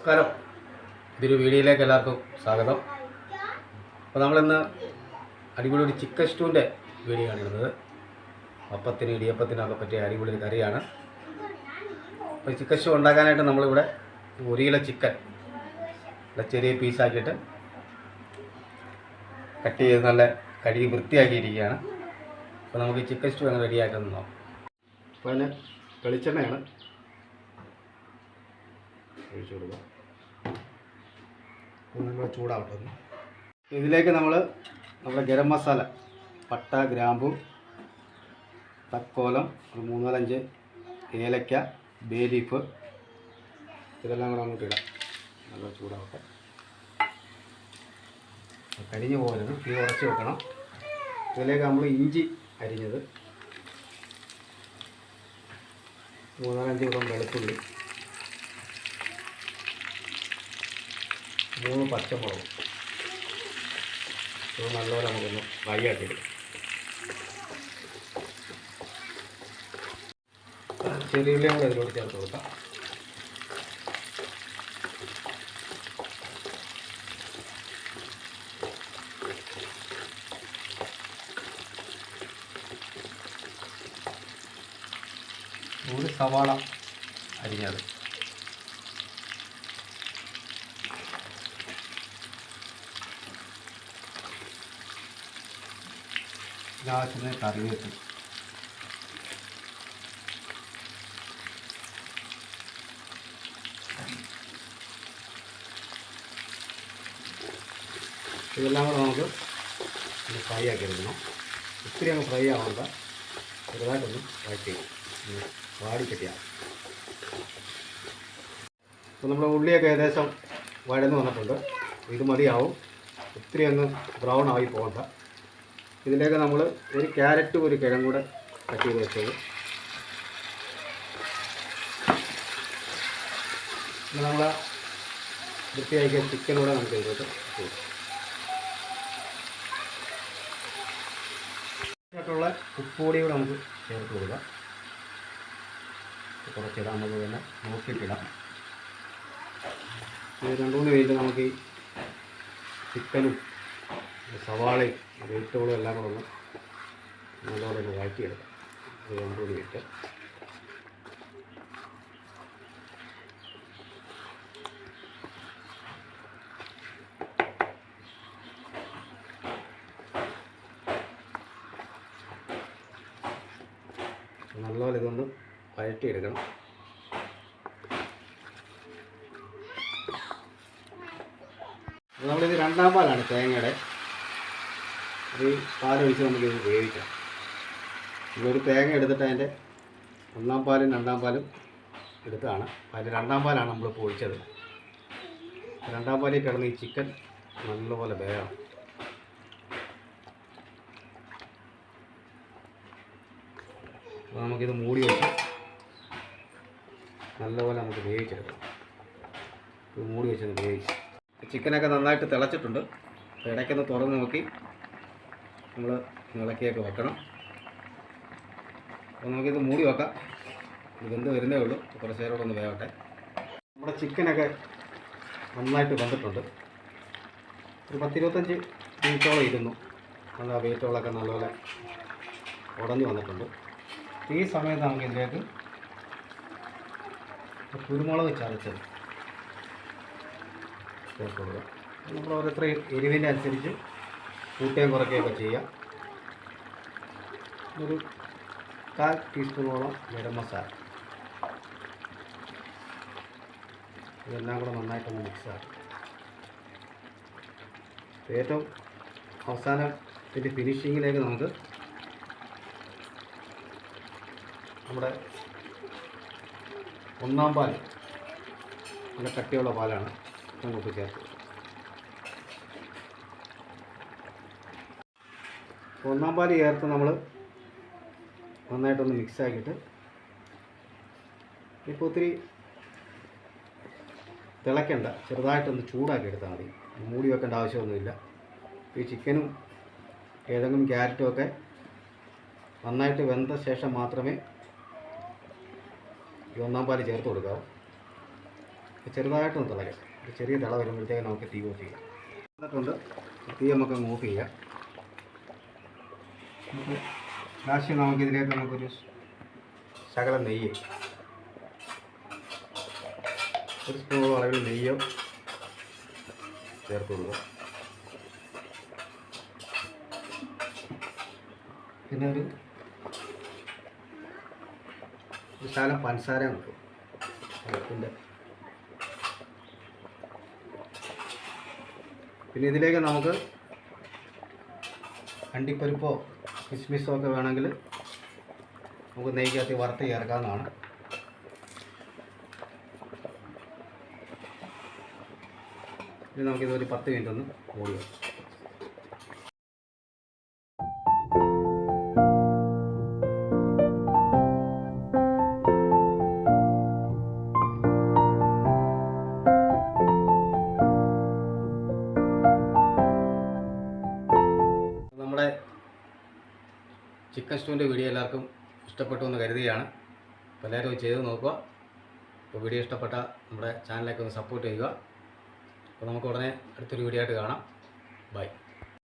നമസ്കാരം. ഇതൊരു വീഡിയോയിലേക്ക് എല്ലാവർക്കും സ്വാഗതം. അപ്പോൾ നമ്മളിന്ന് അടിപൊളി ഒരു ചിക്കൻ സ്റ്റൂവിന്റെ വീഡിയോ ഇടുന്നത്. അപ്പത്തിന് ഇടിയപ്പത്തിനൊക്കെ പറ്റിയ അടിപൊളി ഒരു കറിയാണ്. അപ്പോൾ ചിക്കൻ സ്റ്റൂ ഉണ്ടാക്കാനായിട്ട് നമ്മളിവിടെ ഒരു കിലോ ചിക്കൻ ചെറിയ പീസാക്കിയിട്ട് കട്ട് ചെയ്ത് നല്ല കഴുകി വൃത്തിയാക്കിയിരിക്കുകയാണ്. അപ്പോൾ നമുക്ക് ചിക്കൻ സ്റ്റൂ അങ്ങനെ റെഡിയാക്കാൻ നോക്കാം. അപ്പോൾ അതിന് വെളിച്ചെണ്ണയാണ് ഒഴിച്ചു കൊടുക്കുക. നല്ല ചൂടാവട്ടെ ഒന്ന്. ഇതിലേക്ക് നമ്മൾ നമ്മുടെ ഗരം മസാല പട്ട ഗ്രാമ്പു തക്കോലം ഒരു മൂന്നാലഞ്ച് ഏലക്ക ബേ ലീഫ് ഇതെല്ലാം കൂടെ അങ്ങോട്ട് ഇടാം. നല്ല ചൂടാവട്ടെ. കരിഞ്ഞു പോകരുത്. തീ ഉറച്ച് വെക്കണം. ഇതിലേക്ക് നമ്മൾ ഇഞ്ചി അരിഞ്ഞത്. മൂന്നാലഞ്ച് കൂടം വെളുത്തുള്ളി. മൂന്ന് പച്ചമുളകും. ഇത് നല്ലപോലെ നമുക്കൊന്ന് ഫ്രൈ ആക്കി എടുക്കാം ചെറിയ ഉള്ളി നമ്മൾ ഇതിലോട്ട് ചേർത്ത് കൊടുക്കാം. ഒരു സവാള അരിഞ്ഞത്. ആവശ്യത്തിന് കറിവേപ്പില ഇതെല്ലാം കൂടെ നമുക്ക് ഫ്രൈ ആക്കി എടുക്കണം. ഒത്തിരി അങ്ങ് ഫ്രൈ ആവണ്ട. ചെറുതായിട്ടൊന്ന് വഴറ്റി ഒന്ന് വാടിക്കെട്ടിയാൽ അപ്പോൾ നമ്മുടെ ഉള്ളിയൊക്കെ ഏകദേശം വഴന്ന് വന്നിട്ടുണ്ട്. ഇത് മതിയാവും. ഒത്തിരി അങ്ങ് ബ്രൗൺ ആയി പോകണ്ട. ഇതിലേക്ക് നമ്മൾ ഒരു ക്യാരറ്റും ഒരു കിഴം കൂടെ കട്ട് ചെയ്ത് വെച്ചത് നമ്മൾ വൃത്തിയാക്കിയ ചിക്കൻ കൂടെ നമുക്ക് ഇതിലോട്ട്. ഇതിനകത്തുള്ള ഉപ്പുപൊടി കൂടെ നമുക്ക് ചേർത്ത് കൊടുക്കാം. കുറച്ചിടാം നമുക്ക് തന്നെ നോക്കിയിട്ടിടാം. രണ്ട് മൂന്ന് മിനിറ്റ് നമുക്ക് ഈ ചിക്കനും സവാളയും വെജിറ്റബിളും എല്ലാം കൂടെ ഒന്ന് നല്ലോണം ഒന്ന് വഴറ്റിയെടുക്കാം. ഒരു രണ്ട് മിനിറ്റ് നല്ലപോലെ ഇതൊന്ന് വഴറ്റിയെടുക്കണം. നമ്മളിത് രണ്ടാം പാലാണ് തേങ്ങയുടെ. ഈ പാലൊഴിച്ച് നമുക്ക് ഇത് വേവിക്കാം. നമ്മളൊരു തേങ്ങ എടുത്തിട്ട് അതിന്റെ ഒന്നാം പാലും രണ്ടാം പാലും എടുത്താണ് അതിന്റെ രണ്ടാം പാലാണ് നമ്മൾ പൊഴിച്ചത് രണ്ടാം പാലിൽ കിടന്ന് ഈ ചിക്കൻ നല്ലപോലെ വേഗം അപ്പോൾ നമുക്കിത് മൂടി വെച്ച് നല്ലപോലെ നമുക്ക് വേവിച്ചെടുക്കാം. ഇത് മൂടി വെച്ചൊന്ന് വേവിച്ച്. ചിക്കനൊക്കെ നന്നായിട്ട് തിളച്ചിട്ടുണ്ട്. ഇടയ്ക്കൊന്ന് തുറന്ന് നോക്കി. നമ്മൾ ഇളക്കിയൊക്കെ വെക്കണം. അപ്പോൾ നമുക്കിത് മൂടി വെക്കാം. ഇത് വരുന്നേ ഉള്ളൂ. കുറച്ച് നേരം ഒന്ന് വേവട്ടെ. നമ്മുടെ ചിക്കനൊക്കെ നന്നായിട്ട് വെന്തിട്ടുണ്ട്. ഒരു പത്തിരുപത്തഞ്ച് മിനിറ്റോളം ഇരുന്നു. നല്ല വെയിറ്റോളൊക്കെ നല്ലപോലെ ഉടഞ്ഞു വന്നിട്ടുണ്ട്. ഈ സമയത്ത് നമുക്ക് ഇതിലേക്ക് കുരുമുളക് ചതച്ചത് ചേർത്ത് കൊടുക്കുക നമ്മൾ ഓരോരുത്തർ എരിവിന്റെ അനുസരിച്ച് കൂട്ടുകയും കുറയ്ക്കുകയൊക്കെ ചെയ്യാം. ഒരു കാൽ ടീസ്പൂണോളം ഗരം മസാല. ഇതെല്ലാം കൂടെ നന്നായിട്ടൊന്ന് മിക്സ് ആക്കും. ഏറ്റവും അവസാനം ഇതിന്റെ ഫിനിഷിങ്ങിലേക്ക് നമുക്ക് നമ്മുടെ ഒന്നാം പാൽ നല്ല കട്ടിയുള്ള പാലാണ് നമുക്ക് ചേർത്ത് ഒന്നാം പാൽ ചേർത്ത് നമ്മൾ നന്നായിട്ടൊന്ന് മിക്സ് ആക്കിയിട്ട് ഇപ്പോൾ ഒത്തിരി തിളയ്ക്കണ്ട ചെറുതായിട്ടൊന്ന് ചൂടാക്കി എടുത്താൽ മതി. മൂടി വെക്കേണ്ട ആവശ്യമൊന്നുമില്ല. ഈ ചിക്കനും കിഴങ്ങും ക്യാരറ്റും ഒക്കെ നന്നായിട്ട് വെന്ത ശേഷം മാത്രമേ ഈ ഒന്നാം പാൽ ചേർത്ത് കൊടുക്കാവൂ. ചെറുതായിട്ടൊന്ന് തിളയ്ക്കാം. ചെറിയ തിള വരുമ്പോഴത്തേക്ക് നമുക്ക് തീ ഓഫ് ചെയ്യാം. എന്നിട്ടുണ്ട് തീ നമുക്ക് ഓഫ് ചെയ്യാം. നമുക്ക് ലാസ്റ്റ് നമുക്കൊരു ശകലം നെയ്യ്. ഒരു സ്പൂൺ അളവിൽ നെയ്യോ ചേർത്ത് കൊടുക്കുക. പിന്നെ ഒരു പഞ്ചസാര അതിന്റെ പിന്നെ ഇതിലേക്ക് നമുക്ക് അണ്ടിപ്പരിപ്പോ കിസ്മിസോ ഒക്കെ വേണമെങ്കിൽ നമുക്ക് നെയ്ക്കകത്ത് വറുത്ത് ചേർക്കാവുന്നതാണ്. ഇനി നമുക്കിത് ഒരു പത്ത് മിനിറ്റ് ഒന്ന് മൂടി ചിക്കൻ വീഡിയോ എല്ലാവർക്കും ഇഷ്ടപ്പെട്ടു എന്ന് കരുതുകയാണ്. അപ്പോൾ എല്ലാവരും ചെയ്ത് നോക്കുക. അപ്പോൾ വീഡിയോ ഇഷ്ടപ്പെട്ട നമ്മുടെ ചാനലിലേക്ക് ഒന്ന് സപ്പോർട്ട് ചെയ്യുക. അപ്പോൾ നമുക്ക് ഉടനെ അടുത്തൊരു വീഡിയോ ആയിട്ട് കാണാം. ബൈ